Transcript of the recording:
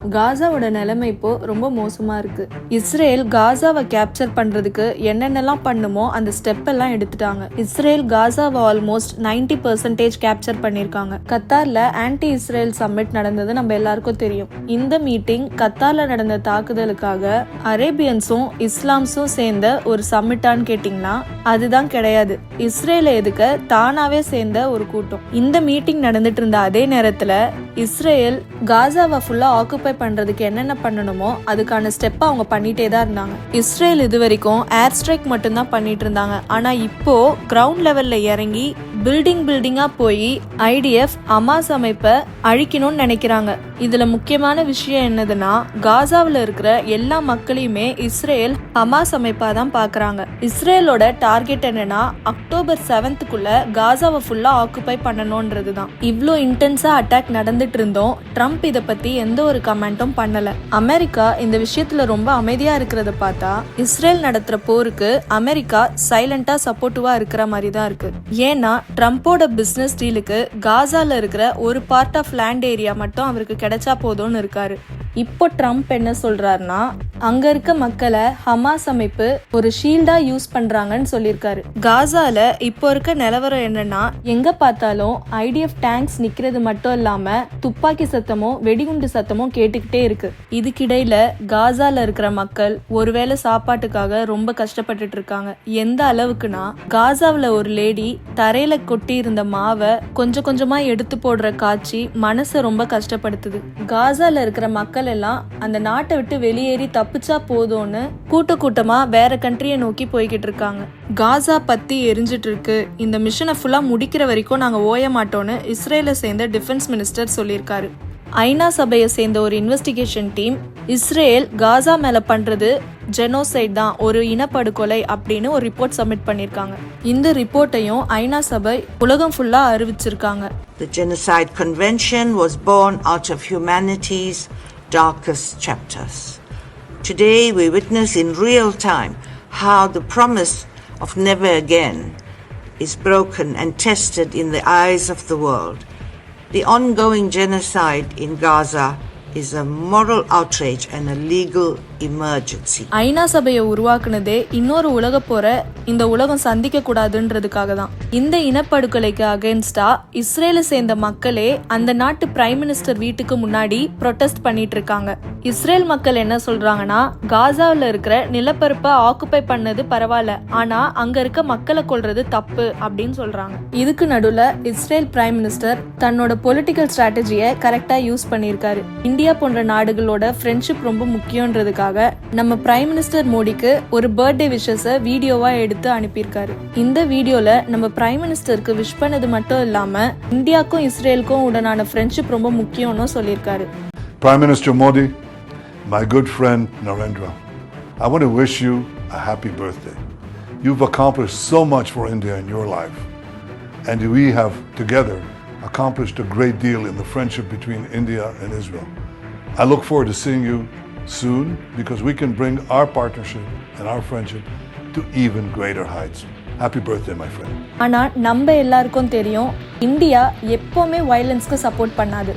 காசாவோட நிலைமை இப்போ ரொம்ப மோசமா இருக்கு. இஸ்ரேல் காசாவை கேப்சர் பண்றதுக்கு என்னென்னலாம் பண்ணுமோ அந்த ஸ்டெப் எல்லாம் எடுத்துட்டாங்க. இஸ்ரேல் காசாவை ஆல்மோஸ்ட் 90% பர்சன்டேஜ் கேப்சர் பண்ணிருக்காங்க கத்தார்ல ஆன்டி இஸ்ரேல் சம்மிட் நடந்தது நம்ம எல்லாருக்கும் தெரியும். இந்த மீட்டிங் கத்தார்ல நடந்த தாக்குதலுக்காக அரேபியன்ஸும் இஸ்லாம்ஸும் சேர்ந்த ஒரு சம்மிட்டான்னு கேட்டீங்கன்னா அதுதான் கிடையாது. இஸ்ரேலை எதுக்க? தானாவே சேர்ந்த ஒரு கூட்டம். இந்த மீட்டிங் நடந்துட்டு இருந்த அதே நேரத்துல இஸ்ரேல் காசாவை ஃபுல்லா ஆக்குபை பண்றதுக்கு என்னென்ன பண்ணணுமோ அதுக்கான ஸ்டெப் அவங்க பண்ணிட்டே தான் இருந்தாங்க. இஸ்ரேல் இது வரைக்கும் ஏர் ஸ்ட்ரைக் மட்டும்தான் பண்ணிட்டு இருந்தாங்க. ஆனா இப்போ கிரவுண்ட் லெவல்ல இறங்கி பில்டிங் பில்டிங்கா போய் ஐடிஎஃப் அமாஸ் அமைப்பை அழிக்கணும்னு நினைக்கிறாங்க. இதுல முக்கியமான விஷயம் என்னதுன்னா காசாவில் இருக்கிற எல்லா மக்களையுமே இஸ்ரேல் ஹமாஸ் அமைப்பா தான் பாக்குறாங்க. இஸ்ரேலோட டார்கெட் என்னன்னா அக்டோபர் செவன்த்துக்குள்ள காசாவை ஃபுல்லா ஆக்குப்பை பண்ணணும்ன்றது தான் இவ்வளோ இன்டென்ஸா அட்டாக் நடந்துட்டு இருந்தோம். ட்ரம்ப் இதை பத்தி எந்த ஒரு கமெண்ட்டும் பண்ணல. அமெரிக்கா இந்த விஷயத்துல ரொம்ப அமைதியா இருக்கிறத பார்த்தா இஸ்ரேல் நடத்துற போருக்கு அமெரிக்கா சைலண்டா சப்போர்ட்டிவா இருக்கிற மாதிரி தான் இருக்கு. ஏன்னா ட்ரம்ப்போட பிசினஸ் டீலுக்கு காசால இருக்கிற ஒரு பார்ட் ஆஃப் லேண்ட் ஏரியா மட்டும் அவருக்கு கிடைச்சா போதும்னு இருக்காரு. இப்போ ட்ரம்ப் என்ன சொல்றாருன்னா அங்க இருக்க மக்களை ஹமாஸ் அமைப்பு ஒரு ஷீல்டா யூஸ் பண்றாங்கன்னு சொல்லியிருக்காரு. காசால இப்போ இருக்க நிலவரம் என்னன்னா எங்க பார்த்தாலும் ஐடிஎஃப் டேங்க்ஸ் நிக்கிறது மட்டும் இல்லாம துப்பாக்கி சத்தமும் வெடிகுண்டு சத்தமும் கேட்டுக்கிட்டே இருக்கு. இதுக்கிடையில காசால இருக்கிற மக்கள் ஒருவேளை சாப்பாட்டுக்காக ரொம்ப கஷ்டப்பட்டுட்டு இருக்காங்க. எந்த அளவுக்குன்னா காசாவில் ஒரு லேடி தரையில கொட்டி இருந்த மாவை கொஞ்சம் கொஞ்சமா எடுத்து போடுற காட்சி மனசை ரொம்ப கஷ்டப்படுத்துது. காசால இருக்கிற மக்கள் எல்லாம் அந்த நாட்டை விட்டு வெளியேறி தப்பிச்சா போதும்னு கூட்ட கூட்டமா வேற கண்ட்ரியை நோக்கி போய்கிட்டு இருக்காங்க. காசா பத்தி எரிஞ்சிட்டு இருக்கு இந்த மிஷனை ஃபுல்லா முடிக்கிற வரைக்கும் நாங்க ஓய மாட்டோம்னு இஸ்ரேலை சேர்ந்த டிஃபென்ஸ் மினிஸ்டர் சொல்லியிருக்காரு. ஐநா சபையை சேர்ந்த ஒரு இன்வெஸ்டிகேஷன் டீம் இஸ்ரேல் காசா மேல பண்றது ஜெனோசைட் தான் ஒரு இனப்படுகொலை அப்படின்னு ஒரு ரிப்போர்ட் சப்மிட் பண்ணியிருக்காங்க. இந்த ரிப்போர்ட்டையும் ஐநா சபை உலகம் ஃபுல்லா அறிவிச்சிருக்காங்க. The Genocide Convention was born out of humanity's darkest chapters. Today, we witness in real time how the promise of never again is broken and tested in the eyes of the world. The ongoing genocide in Gaza is a moral outrage and a legal emergency. ஐநா சபையை உருவாக்குனதே இன்னொரு உலக போற இந்த உலகம் சந்திக்க கூடாதுன்றதுக்காக தான் இந்த இனப்படுகொலைக்கு அகேன்ஸ்டா இஸ்ரேலை சேர்ந்த மக்களே அந்த நாட்டு பிரைம் மினிஸ்டர் வீட்டுக்கு முன்னாடி ப்ரொட்டஸ்ட் பண்ணிட்டு இருக்காங்க இஸ்ரேல் மக்கள் என்ன சொல்றாங்கன்னா காசாவில் இருக்கிற நிலப்பரப்பை ஆக்குப்பை பண்ணது பரவாயில்ல ஆனா அங்க இருக்க மக்களை கொள்றது தப்பு அப்படின்னு சொல்றாங்க. இதுக்கு நடுவுல இஸ்ரேல் பிரைம் மினிஸ்டர் தன்னோட பொலிட்டிக்கல் ஸ்ட்ராட்டஜியை கரெக்டா யூஸ் பண்ணியிருக்காரு. இந்தியா போன்ற நாடுகளோட ஃப்ரெண்ட்ஷிப் ரொம்ப முக்கியன்றதுக்காக பண்றதுக்காக நம்ம பிரைம் மினிஸ்டர் மோடிக்கு ஒரு பர்த்டே விஷஸை வீடியோவா எடுத்து அனுப்பியிருக்காரு இந்த வீடியோல நம்ம பிரைம் மினிஸ்டருக்கு விஷ் பண்ணது மட்டும் இல்லாம இந்தியாக்கும் இஸ்ரேலுக்கும் உடனான ஃப்ரெண்ட்ஷிப் ரொம்ப முக்கியம்னு சொல்லியிருக்காரு prime minister Modi my good friend Narendra I want to wish you a happy birthday You've accomplished so much for India in your life, and we have together accomplished a great deal in the friendship between India and Israel. I look forward to seeing you soon because we can bring our partnership and our friendship to even greater heights. Happy birthday, my friend. ஆனா நம்ம எல்லாருக்கும் தெரியும் India எப்பவுமே வயலன்ஸ்க்கு support பண்ணாது